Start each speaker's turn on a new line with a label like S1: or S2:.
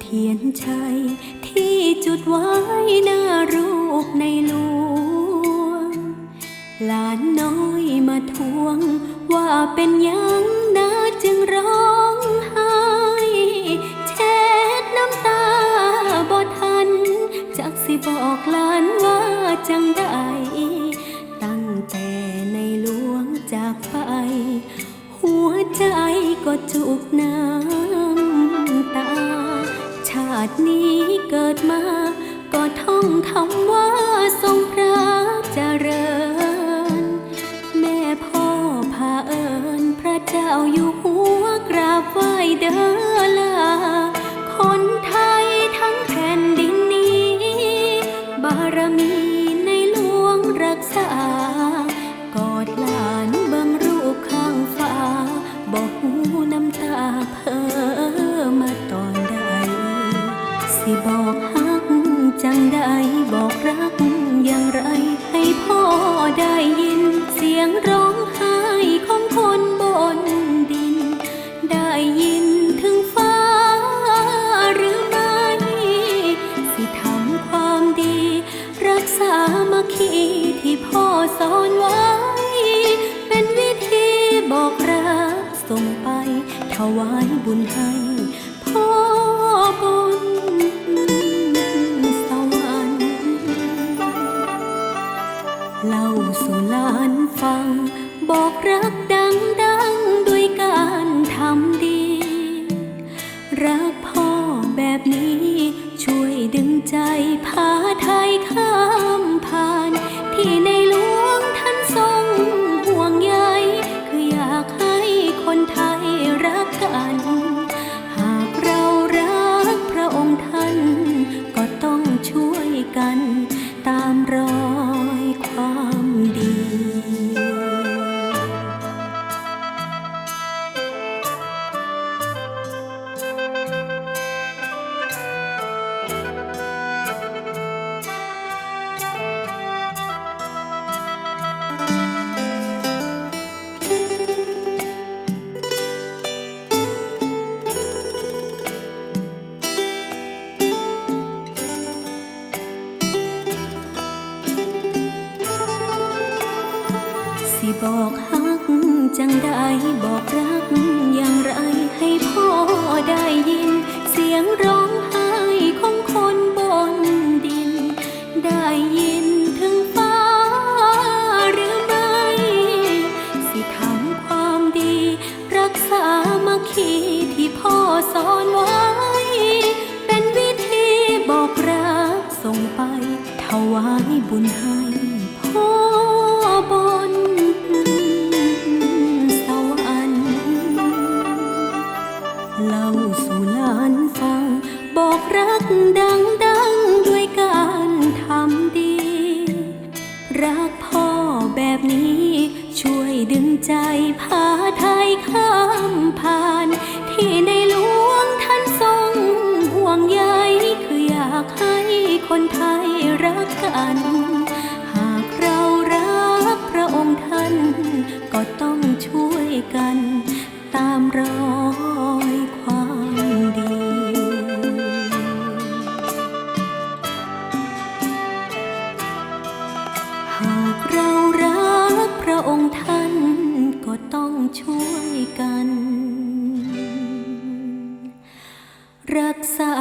S1: เทียนชัย ที่จุดไว้หน้ารูปในหลวง หลานน้อยมาทวง ว่าเป็นยังนะจึงร้องไห้เช็ดน้ำตาบ่ทัน จักสิบอกหลานว่าจังได้ ตั้งแต่ในหลวงจากไป หัวใจก็จุกน้ำตาชา ตินี้เกิดมา ก็ท่องคำว่าทรงพระเจริญ แม่พ่อพาเอิญพระเจ้าอยู่หัวกราบไหว้เดิน สิบอกฮักจังได้บอกรักอย่างไร ให้พ่อได้ยิน เสียงร้องไห้ของคนบนดิน ได้ยินถึงฟ้าหรือไม่ สิทำความดี รักษามาคีที่พ่อสอนไว้ เป็นวิธีบอกรักส่งไปถวายบุญให้ ฟัง บอกรักดังดังด้วยการทำดี รักพ่อแบบนี้ ช่วยดึงใจพาไทยข้า สิบอกฮักจังได้บอกรักอย่างไรให้พ่อได้ยิน เสียงร้องไห้ของคนบนดิน ได้ยินถึงฟ้าหรือไม่ สิทำความดี รักษามาคีที่พ่อสอนไว้ เป็นวิธีบอกรักส่งไปถวายบุญให้ รักพ่อแบบนี้ ช่วยดึงใจพา กัน รักษา